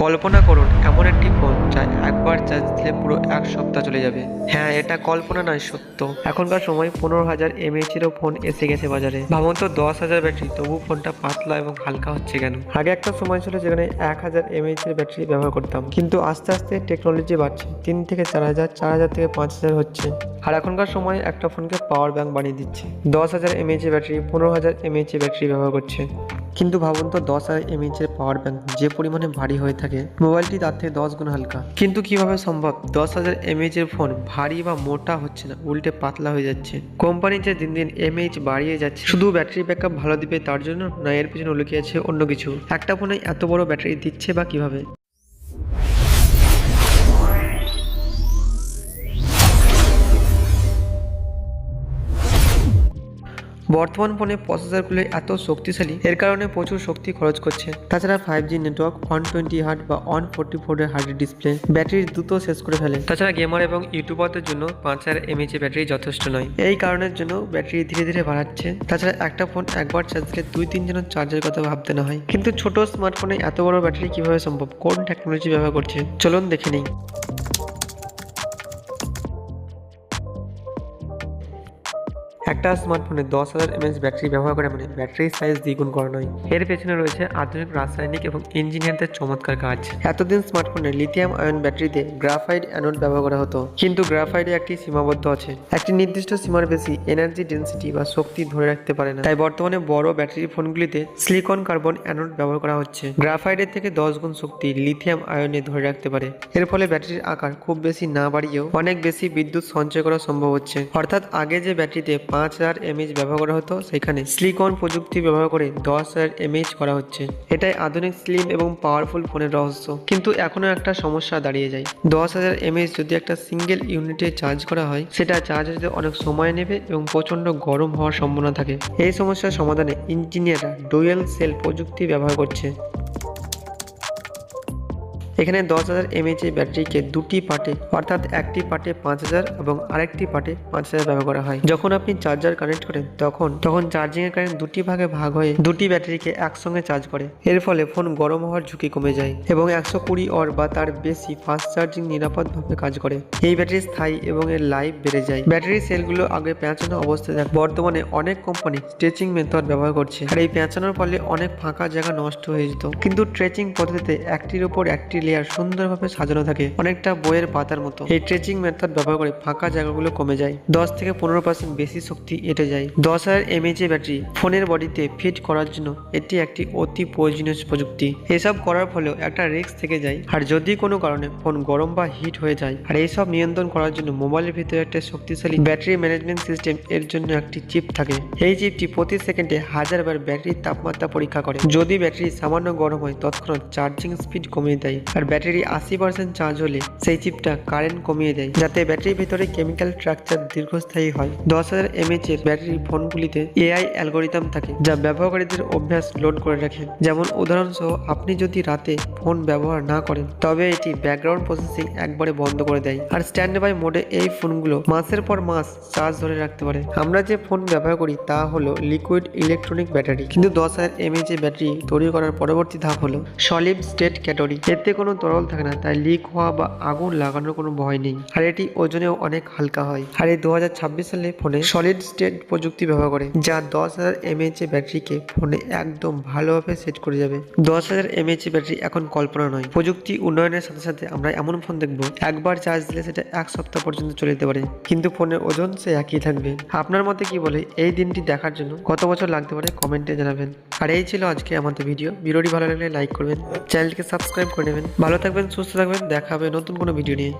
কল্পনা করুন, এমন একটি ফোন যা একবার চার্জ দিলে পুরো এক সপ্তাহ চলে যাবে। হ্যাঁ এটা কল্পনা নয়, সত্য। এখনকার সময় পনেরো হাজার এমএইচেরও ফোন এসে গেছে বাজারে। ভাবুন তো, দশ হাজার ব্যাটারি, তবু ফোনটা পাতলা এবং হালকা হচ্ছে কেন? আগে একটা সময় ছিল যেখানে এক হাজার এমএইচের ব্যাটারি ব্যবহার করতাম। কিন্তু আস্তে আস্তে টেকনোলজি বাড়ছে। তিন থেকে চার হাজার চার হাজার থেকে পাঁচ হাজার হচ্ছে। আর এখনকার সময় একটা ফোনকে পাওয়ার ব্যাংক বানিয়ে দিচ্ছে। দশ হাজার এমএইচের ব্যাটারি, পনেরো হাজার এমএইচের ব্যাটারি ব্যবহার করছে। কিন্তু ভাবুন তো, দশ এমএইচের পাওয়ার ব্যাংক যে পরিমাণে ভারী হয়ে থাকে মোবাইলটি তার থেকে দশ গুণ হালকা। কিন্তু কীভাবে সম্ভব? দশ হাজার এমএইচের ফোন ভারী বা মোটা হচ্ছে না, উল্টে পাতলা হয়ে যাচ্ছে। কোম্পানি যে দিন দিন এমএইচ বাড়িয়ে যাচ্ছে। শুধু ব্যাটারি ব্যাকআপ ভালো দিবে তার জন্য না, এর পিছনে লুকিয়ে আছে অন্য কিছু? একটা ফোনে এত বড় ব্যাটারি দিচ্ছে বা কীভাবে? বর্তমান ফোনে প্রসেসরগুলো এত শক্তিশালী, এর কারণে প্রচুর শক্তি খরচ করছে। তাছাড়া five G network one twenty hertz বা ওয়ান ফোর্টি ফোরের হার্ড ডিসপ্লে ব্যাটারি দ্রুত শেষ করে ফেলে। তাছাড়া গেমার এবং ইউটিউবারদের জন্য পাঁচ হাজার এমএইচ ব্যাটারি যথেষ্ট নয়। এই কারণের জন্য ব্যাটারি ধীরে ধীরে বাড়াচ্ছে। তাছাড়া একটা ফোন একবার চার্জ দিলে দুই তিন জন চার্জের কথা ভাবতে না হয়। কিন্তু ছোট স্মার্টফোনে এত বড় ব্যাটারি কীভাবে সম্ভব? কোন টেকনোলজি ব্যবহার করছে? চলুন দেখে নিই। একটা স্মার্টফোনে দশ হাজার এমএএচ ব্যাটারি ব্যবহার করে মানে ব্যাটারির সাইজ দ্বিগুণ করা নয়। এর পেছনে রয়েছে আধুনিক রাসায়নিক এবং ইঞ্জিনিয়ারদের চমৎকার কাজ। এতদিন স্মার্টফোনে লিথিয়াম আয়ন ব্যাটারিতে গ্রাফাইড অ্যানোড ব্যবহার করা হতো। কিন্তু গ্রাফাইটে একটি সীমাবদ্ধ আছে। একটি নির্দিষ্ট সীমার বেশি এনার্জি ডেন্সিটি বা শক্তি ধরে রাখতে পারে না। তাই বর্তমানে বড় ব্যাটারি ফোনগুলিতে সিলিকন কার্বন অ্যানোড ব্যবহার করা হচ্ছে। গ্রাফাইটের থেকে দশ গুণ শক্তি লিথিয়াম আয়নে ধরে রাখতে পারে। এর ফলে ব্যাটারির আকার খুব বেশি না বাড়িয়েও অনেক বেশি বিদ্যুৎ সঞ্চয় করা সম্ভব হচ্ছে। অর্থাৎ আগে যে ব্যাটারিতে পাঁচ হাজার এমএইচ ব্যবহার করা হতো। সেখানে সিলিকন প্রযুক্তি ব্যবহার করে দশ হাজার এমএইচ করা হচ্ছে। এটাই আধুনিক স্লিম এবং পাওয়ারফুল ফোনের রহস্য। কিন্তু এখনও একটা সমস্যা দাঁড়িয়ে যায়। দশ হাজার এমএইচ যদি একটা সিঙ্গেল ইউনিটে চার্জ করা হয়, সেটা চার্জ হতে অনেক সময় নেবে এবং প্রচণ্ড গরম হওয়ার সম্ভাবনা থাকে। এই সমস্যার সমাধানে ইঞ্জিনিয়াররা ডুয়েল সেল প্রযুক্তি ব্যবহার করছে। এখানে দশ হাজার এমএইচ এর ব্যাটারিকে দুটি পার্টে, অর্থাৎ একটি পার্টে পাঁচ হাজার এবং আরেকটি পার্টে পাঁচ হাজার ব্যবহার করা হয়। যখন আপনি চার্জার কানেক্ট করেন তখন তখন চার্জিং এর কারেন্ট দুটি ভাগে ভাগ হয়ে দুটি ব্যাটারিকে একসঙ্গে চার্জ করে। এর ফলে ফোন গরম হওয়ার ঝুঁকি কমে যায় এবং একশো কুড়ি অর বা তার বেশি ফাস্ট চার্জিং নিরাপদভাবে কাজ করে। এই ব্যাটারি স্থায়ী এবং এর লাইফ বেড়ে যায়। ব্যাটারি সেলগুলো আগে পেঁচানো অবস্থায় থাকে। বর্তমানে অনেক কোম্পানি স্ট্রেচিং মেথড ব্যবহার করছে। আর এই পেঁচানোর ফলে অনেক ফাঁকা জায়গা নষ্ট হয়ে যেত। কিন্তু ট্রেচিং পদ্ধতিতে একটির উপর একটি লেয়ার সুন্দরভাবে সাজানো থাকে। অনেকটা বইয়ের পাতার মতো। এই ট্রেচিং মেথড ব্যবহার করে ফাঁকা জায়গাগুলো কমে যায়। দশ থেকে পনেরো পার্সেন্ট বেশি শক্তি এটে যায়। দশ হাজার এমএইচ ব্যাটারি ফোনের বডিতে ফিট করার জন্য এটি একটি অতি প্রয়োজনীয় প্রযুক্তি। এসব করার ফলেও একটা রিস্ক থেকে যায়। আর যদি কোনো কারণে ফোন গরম বা হিট হয়ে যায়, আর এইসব নিয়ন্ত্রণ করার জন্য মোবাইলের ভিতরে একটা শক্তিশালী ব্যাটারি ম্যানেজমেন্ট সিস্টেম এর জন্য একটি চিপ থাকে। এই চিপটি প্রতি সেকেন্ডে হাজার বার ব্যাটারির তাপমাত্রা পরীক্ষা করে। যদি ব্যাটারি সামান্য গরম হয়, তৎক্ষণাৎ চার্জিং স্পিড কমিয়ে দেয়। আর ব্যাটারি আশি পার্সেন্ট চার্জ হলে সেই চিপটা কারেন্ট কমিয়ে দেয়, যাতে ব্যাটারির ভিতরে কেমিক্যাল স্ট্রাকচার দীর্ঘস্থায়ী হয়। দশ হাজার এমএচ এর ব্যাটারি ফোনগুলিতে এআই অ্যালগোরিদম থাকে, যা ব্যবহারকারীদের অভ্যাস লোড করে রাখে। যেমন উদাহরণসহ, আপনি যদি রাতে ফোন ব্যবহার না করেন, তবে এটি ব্যাকগ্রাউন্ড প্রসেসিং একবারে বন্ধ করে দেয়। আর স্ট্যান্ড বাই মোডে এই ফোনগুলো মাসের পর মাস চার্জ ধরে রাখতে পারে। আমরা যে ফোন ব্যবহার করি, তা হলো লিকুইড ইলেকট্রনিক ব্যাটারি কিন্তু দশ হাজার এমএইচ এর ব্যাটারি তৈরি করার পরবর্তী ধাপ হলো সলিড স্টেট ক্যাটাগরি এতে কোনো তরল থাকে না, তাই লিক হওয়া বা আগুন লাগানোর কোনো ভয় নেই। আর এটি ওজনেও অনেক হালকা হয়। আর এই দু সালে ফোনে সলিড স্টেট প্রযুক্তি ব্যবহার করে, যা দশ হাজার এমএইচ এর ব্যাটারিকে ফোনে একদম ভালোভাবে সেট করে যাবে। দশ হাজার এমএইচ এর ব্যাটারি এখন কল্পনা নয়। প্রযুক্তি উন্নয়নের সাথে সাথে আমরা এমন ফোন দেখব, একবার চার্জ দিলে সেটা এক সপ্তাহ পর্যন্ত চলে যেতে পারে, কিন্তু ফোনের ওজন সে একই থাকবে। আপনার মতে কি বলে এই দিনটি দেখার জন্য? কত বছর লাগতে পারে? কমেন্টে জানাবেন। আর এই ছিল আজকে আমাদের ভিডিও। ভিডিওটি ভালো লাগলে লাইক করবেন চ্যানেলকে সাবস্ক্রাইব করে নেবেন। ভালো থাকবেন, সুস্থ থাকবেন দেখা হবে নতুন কোনো ভিডিও নিয়ে।